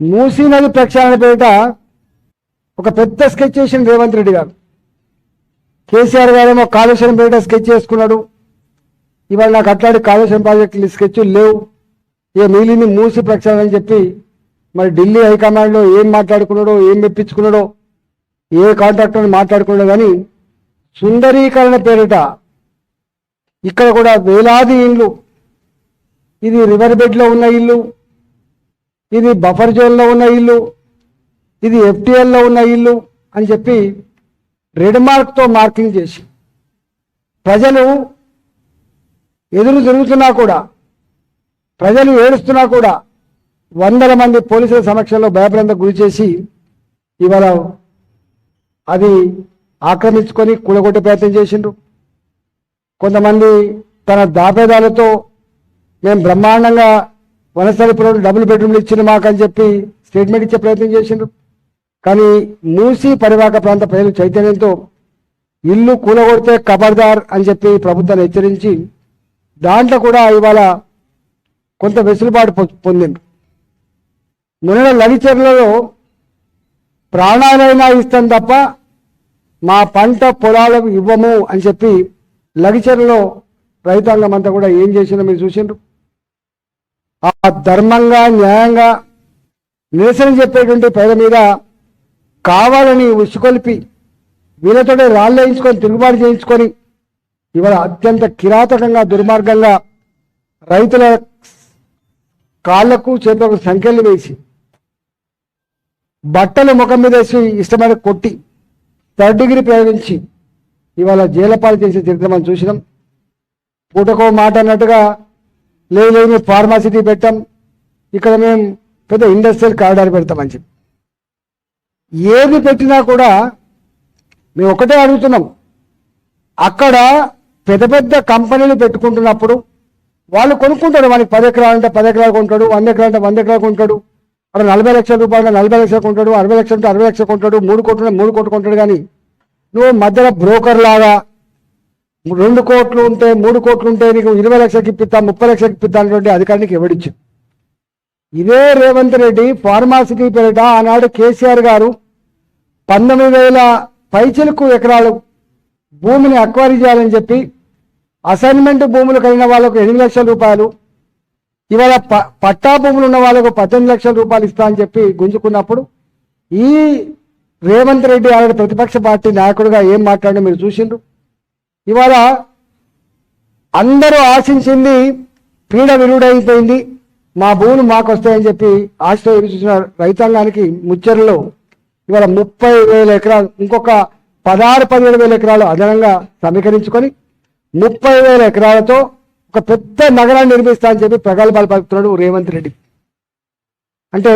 మూసీ నది ప్రక్షాళన పేరిట ఒక పెద్ద స్కెచ్ చేసిన రేవంత్ రెడ్డి గారు. కేసీఆర్ గారేమో కాళేశ్వరం పేరిట స్కెచ్ చేసుకున్నాడు. ఇవాళ నాకు అట్లాంటి కాళేశ్వరం ప్రాజెక్టులు స్కెచ్లు లేవు. ఇక మిగిలింది మూసి ప్రక్షాళన అని చెప్పి మరి ఢిల్లీ హైకమాండ్లో ఏం మాట్లాడుకున్నాడో ఏం మెప్పించుకున్నాడో ఏ కాంట్రాక్టర్ని మాట్లాడుకున్నాడో కానీ సుందరీకరణ పేరిట ఇక్కడ కూడా వేలాది ఇండ్లు. ఇది రివర్ బెడ్లో ఉన్న ఇల్లు. ఇది బఫర్ జోన్లో ఉన్న ఇల్లు ఇది ఎఫ్టిఎల్లో ఉన్న ఇల్లు అని చెప్పి రెడ్ మార్క్తో మార్కింగ్ చేసి ప్రజలు ఎదురు తిరుగుతున్నా కూడా ప్రజలు ఏడుస్తున్నా కూడా వందల మంది పోలీసుల సమక్షంలో భయభ్రాంతకు గురి చేసి ఇవాళ అది ఆక్రమించుకొని కూడగొట్టే ప్రయత్నం చేసిండ్రు. కొంతమంది తన దాపేదాలతో మేము బ్రహ్మాండంగా వనస్థలిపురం డబుల్ బెడ్రూమ్లు ఇచ్చిన మాకని చెప్పి స్టేట్మెంట్ ఇచ్చే ప్రయత్నం చేసిండ్రు కానీ మూసి పరివాహక ప్రాంత ప్రజలు చైతన్యంతో ఇల్లు కూలగొడితే కబర్దార్ అని చెప్పి ప్రభుత్వాన్ని హెచ్చరించి దాంట్లో కూడా ఇవాళ కొంత వెసులుబాటు పొందిండ్రు మొన్న లలిచర్లలో ప్రాణాలైనా ఇస్తాం తప్ప మా పంట పొలాలకు ఇవ్వము అని చెప్పి లగిచర్లలో రైతాంగం అంతా కూడా ఏం చేసిందో మీరు చూసిండ్రు. ఆ ధర్మంగా న్యాయంగా నిరసన చెప్పేటువంటి పేద మీద కావాలని ఉసుకొల్పి వీళ్ళతోనే రాళ్ళు వేయించుకొని తిరుగుబాటు చేయించుకొని ఇవాళ అత్యంత కిరాతకంగా దుర్మార్గంగా రైతుల కాళ్ళకు చేతులకు సంఖ్యలు వేసి బట్టలు ముఖం మీద వేసి ఇష్టమైన కొట్టి థర్డ్ డిగ్రీ ప్రయోగించి ఇవాళ జైలపాలు చేసే చరిత్ర మనం చూసినాం. పూటకో మాట అన్నట్టుగా లేదు లేదు మేము ఫార్మాసిటీ పెట్టాం. ఇక్కడ మేము పెద్ద ఇండస్ట్రియల్ కారిడార్ పెడతామని చెప్పి. ఏది పెట్టినా కూడా మేము ఒకటే అడుగుతున్నాం. అక్కడ పెద్ద పెద్ద కంపెనీలు పెట్టుకుంటున్నప్పుడు వాళ్ళు కొనుక్కుంటాడు వానికి పది ఎకరాలు అంటే పది ఎకరాలు కొంటాడు వంద ఎకరాలు అంటే వంద ఎకరాలు కొంటాడు. అక్కడ నలభై లక్షల రూపాయలు నలభై లక్షలు కొంటాడు అరవై లక్షలు అంటే అరవై లక్షలు కొంటాడు మూడు కోట్లు మూడు కోట్లు కొంటాడు కానీ నువ్వు మధ్యలో బ్రోకర్ లాగా రెండు కోట్లు ఉంటే మూడు కోట్లు ఉంటే నీకు ఇరవై లక్షలకి ఇప్పిస్తా ముప్పై లక్షలకి ఇప్పిస్తా అనేటువంటి అధికారానికి ఎవడిచ్చు ఇదే రేవంత్ రెడ్డి ఫార్మాసిటీ పేరిట ఆనాడు కేసీఆర్ గారు పంతొమ్మిది వేల పైచలకు ఎకరాలు భూమిని అక్వైరీ చేయాలని చెప్పి అసైన్మెంట్ భూములు కలిగిన వాళ్ళకు ఎనిమిది లక్షల రూపాయలు ఇవాళ ప పట్టా భూములు ఉన్న వాళ్ళకు పద్దెనిమిది లక్షల రూపాయలు ఇస్తా అని చెప్పి గుంజుకున్నప్పుడు ఈ రేవంత్ రెడ్డి ఆవిడ ప్రతిపక్ష పార్టీ నాయకుడిగా ఏం మాట్లాడినా మీరు చూసిండ్రు? ఇవాళ అందరూ ఆశించింది పీడ విరుడైపోయింది. మా భూములు మాకు వస్తాయని చెప్పి ఆశతో చూసిన రైతాంగానికి ముచ్చరలో. ఇవాళ ముప్పై వేల ఎకరాలు ఇంకొక పదహారు పదిహేడు వేల ఎకరాలు అదనంగా సమీకరించుకొని ముప్పై వేల ఎకరాలతో ఒక పెద్ద నగరాన్ని నిర్మిస్తా అని చెప్పి ప్రగల్భాలు పలుకుతున్నాడు రేవంత్ రెడ్డి. అంటే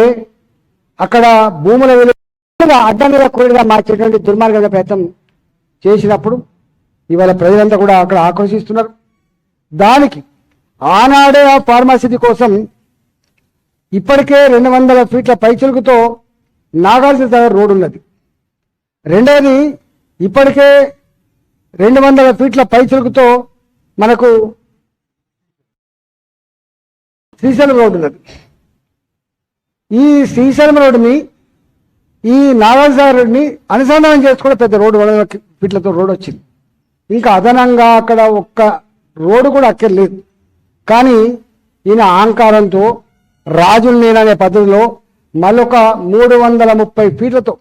అక్కడ భూముల విలువ అడ్డంగా కూడిగా మార్చేటువంటి దుర్మార్గ ప్రయత్నం చేసినప్పుడు ఇవాళ ప్రజలంతా కూడా అక్కడ ఆకర్షిస్తున్నారు దానికి ఆనాడే ఆ ఫార్మాసిటీ కోసం ఇప్పటికే రెండు వందల ఫీట్ల పైచులుకుతో నాగార్జున సాగర్ రోడ్ ఉన్నది. రెండవది ఇప్పటికే రెండు వందల ఫీట్ల పైచులుకుతో మనకు శ్రీశైలం రోడ్ ఉన్నది. ఈ శ్రీశైలం రోడ్డుని ఈ నాగార్జున సాగర్ రోడ్ని అనుసంధానం చేసుకుని పెద్ద రోడ్డు వందల ఫీట్లతో రోడ్ వచ్చింది. ఇంకా అదనంగా అక్కడ ఒక్క రోడ్డు కూడా అక్కర్లేదు. కానీ ఈయన అహంకారంతో రాజులు నేననే పద్ధతిలో మరొక మూడు వందల ముప్పై ఫీట్లతో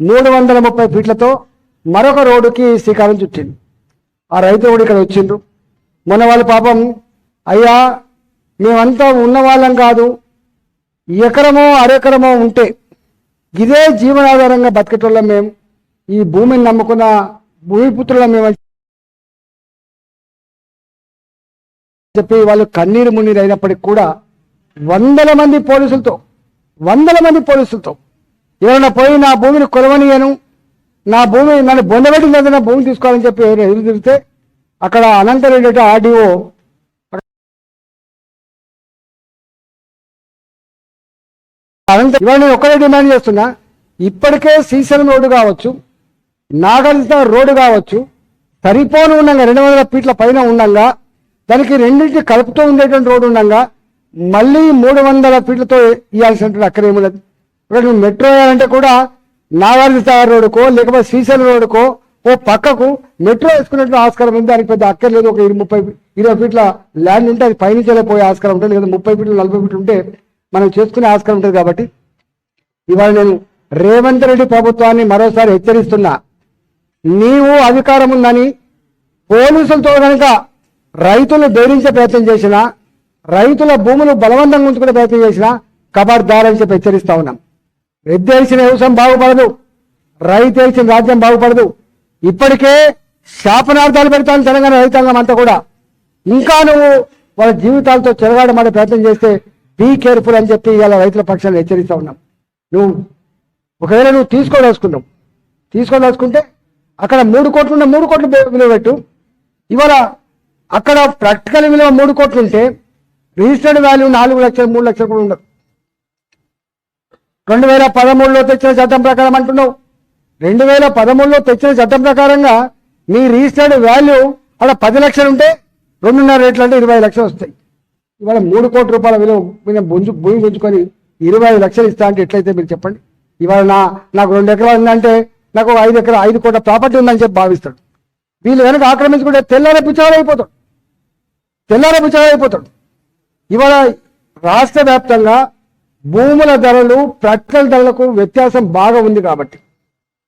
మూడు వందల ముప్పై ఫీట్లతో మరొక రోడ్డుకి శ్రీకారం చుట్టింది ఆ రైతు కూడా ఇక్కడ వచ్చిండ్రు మొన్న వాళ్ళు పాపం అయ్యా మేమంతా ఉన్నవాళ్ళం కాదు. ఎకరమో అరెకరమో ఉంటే ఇదే జీవనాధారంగా బతికేటోళ్ళం మేము ఈ భూమిని నమ్ముకున్న భూమిపుత్రుల మేము అని చెప్పి వాళ్ళు కన్నీరు మున్నీరు అయినప్పటికీ కూడా వందల మంది పోలీసులతో వందల మంది పోలీసులతో ఎవరైనా పోయి నా భూమిని కొలవనియను నా భూమి నన్ను బొందబెట్టి నా భూమి తీసుకోవాలని చెప్పి ఎవరు ఎదురు తిరిగితే అక్కడ అనంతరెడ్డి ఆర్డీఓ అనంత ఇవాళ నేను ఒక్కడే డిమాండ్ చేస్తున్నా. ఇప్పటికే సీసన్ రోడ్డు కావచ్చు. నాగార్జున రోడ్డు కావచ్చు సరిపోను ఉండగా రెండు వందల ఫీట్ల పైన ఉండగా దానికి రెండింటి కలుపుతూ ఉండేటువంటి రోడ్డు ఉండగా మళ్ళీ మూడు వందల ఫీట్లతో ఇవ్వాల్సినటువంటి అక్కడ ఏమున్నది లేదు మెట్రో వేయాలంటే కూడా నాగార్జునసాగర్ రోడ్డుకో లేకపోతే శ్రీశైలం రోడ్డుకో ఓ పక్కకు మెట్రో వేసుకున్నట్టు ఆస్కారం ఉంది. దానికి పెద్ద అక్కర్లేదు ఒక ఇరు- ముప్పై ఇరవై ఫీట్ల ల్యాండ్ ఉంటే అది పైనుంచి పోయే ఆస్కారం ఉంటుంది లేదా ముప్పై ఫీట్లు నలభై ఫీట్లు ఉంటే మనం చేసుకునే ఆస్కారం ఉంటుంది కాబట్టి ఇవాళ నేను రేవంత్ రెడ్డి ప్రభుత్వాన్ని మరోసారి హెచ్చరిస్తున్నా. నీవు అధికారం ఉందని పోలీసులతో కనుక రైతులు బెదిరించే ప్రయత్నం చేసినా రైతుల భూములు బలవంతంగా ఉంచుకునే ప్రయత్నం చేసినా కబర్దార్ చెప్పి హెచ్చరిస్తా ఉన్నాం. ఎద్దేసిన వ్యవసాయం బాగుపడదు. రైతు వేసిన రాజ్యం బాగుపడదు. ఇప్పటికే శాపనార్థాలు పెడతాను తెలంగాణ రైతాంగం అంతా కూడా. ఇంకా నువ్వు వాళ్ళ జీవితాలతో చెలగాడమనే ప్రయత్నం చేస్తే బీ కేర్ఫుల్ అని చెప్పి ఇవాళ రైతుల పక్షాన్ని హెచ్చరిస్తా ఉన్నాం. నువ్వు ఒకవేళ నువ్వు తీసుకోదలుచుకున్నావు తీసుకోదలుచుకుంటే అక్కడ మూడు కోట్లు ఉన్న మూడు కోట్లు విలువ పెట్టు. ఇవాళ అక్కడ ప్రాక్టికల్ విలువ మూడు కోట్లు ఉంటే రిజిస్టర్డ్ వాల్యూ నాలుగు లక్షలు మూడు లక్షలు కూడా ఉండదు. రెండు వేల పదమూడులో తెచ్చిన చట్టం ప్రకారం అంటున్నావు. రెండు వేల పదమూడులో తెచ్చిన చట్టం ప్రకారంగా మీ రిజిస్టర్డ్ వాల్యూ అక్కడ పది లక్షలు ఉంటే రెండున్నర రేట్లు అంటే ఇరవై లక్షలు వస్తాయి. ఇవాళ మూడు కోట్ల రూపాయల విలువ మీద బుంజు భూమి గుంజుకొని ఇరవై ఐదు లక్షలు ఇస్తా అంటే ఎట్లయితే మీరు చెప్పండి? ఇవాళ నా నాకు రెండు ఎకరాలు ఉందంటే నాకు ఐదు ఎకరా ఐదు కోట్ల ప్రాపర్టీ ఉందని చెప్పి భావిస్తాడు. వీళ్ళు వెనక ఆక్రమించుకుంటే తెల్లారే పిచ్చాడు అయిపోతాడు. తెల్లారే అయిపోతాడు. ఇవాళ రాష్ట్ర వ్యాప్తంగా భూముల ధరలు ప్రకటన ధరలకు వ్యత్యాసం బాగా ఉంది కాబట్టి.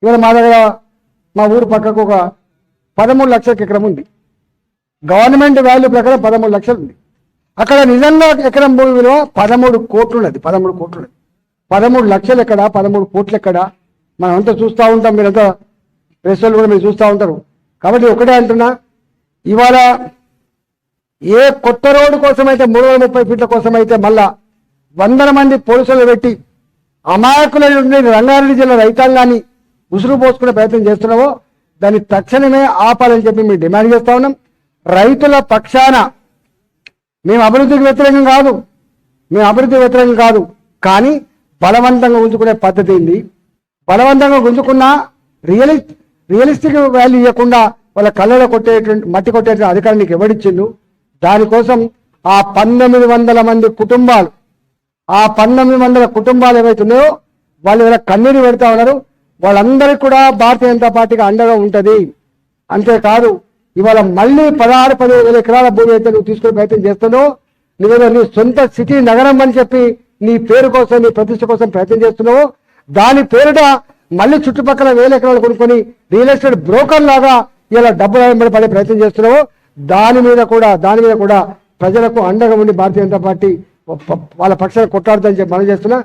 ఇవాళ మా దగ్గర మా ఊరు పక్కకు ఒక పదమూడు లక్షల ఎకరం ఉంది. గవర్నమెంట్ వాల్యూ ప్రకారం పదమూడు లక్షలు ఉంది. అక్కడ నిజంగా ఎకరం భూమి విలువ పదమూడు కోట్లు ఉన్నది పదమూడు కోట్లు ఉన్నది పదమూడు లక్షలు ఎక్కడ పదమూడు కోట్లు ఎక్కడ మనం అంతా చూస్తూ ఉంటాం మీరంతా ప్రెస్ వాళ్ళు కూడా మీరు చూస్తూ ఉంటారు. కాబట్టి ఒకటే అంటున్నా ఇవాళ ఏ కొత్త రోడ్డు కోసమైతే మూడు వందల ముప్పై ఫీట్ల కోసం అయితే మళ్ళా వందల మంది పోలీసులు పెట్టి అమాయకులైన రంగారెడ్డి జిల్లా రైతాంగాన్ని ఉసురు పోసుకునే ప్రయత్నం చేస్తున్నావో దాన్ని తక్షణమే ఆపాలని చెప్పి మేము డిమాండ్ చేస్తా ఉన్నాం. రైతుల పక్షాన మేము అభివృద్ధికి వ్యతిరేకం కాదు. మేము అభివృద్ధి వ్యతిరేకం కాదు. కానీ బలవంతంగా ఉంచుకునే పద్ధతి ఏంది? బలవంతంగా గుంజుకున్నా రియలి రియలిస్టిక్ వాల్యూ ఇవ్వకుండా వాళ్ళ కళ్ళలో కొట్టేటువంటి మట్టి కొట్టేటువంటి అధికారం నీకు ఎవడిచ్చిండు దానికోసం ఆ పంతొమ్మిది వందల మంది కుటుంబాలు ఆ పంతొమ్మిది వందల కుటుంబాలు ఏవైతున్నాయో వాళ్ళు ఇలా కన్నీరు పెడతా ఉన్నారు. వాళ్ళందరికీ కూడా భారతీయ జనతా పార్టీకి అండగా ఉంటుంది. అంతేకాదు ఇవాళ మళ్ళీ పదహారు పదిహేను వేల ఎకరాల భూమి అయితే నువ్వు తీసుకునే ప్రయత్నం చేస్తున్నావు నువ్వేదో నీ సొంత సిటీ నగరం అని చెప్పి నీ పేరు కోసం నీ ప్రతిష్ట కోసం ప్రయత్నం చేస్తున్నావు దాని పేరిట మళ్ళీ చుట్టుపక్కల వేల ఎకరాలు కొనుక్కొని రియల్ ఎస్టేట్ బ్రోకర్ లాగా ఇలా డబ్బులు వెంబడి పడే ప్రయత్నం చేస్తున్నావు. దాని మీద కూడా దాని మీద కూడా ప్రజలకు అండగా ఉండి భారతీయ జనతా పార్టీ వాళ్ళ పక్షాన్ని కొట్లాడుతుందని చెప్పి మనం చేస్తున్నా.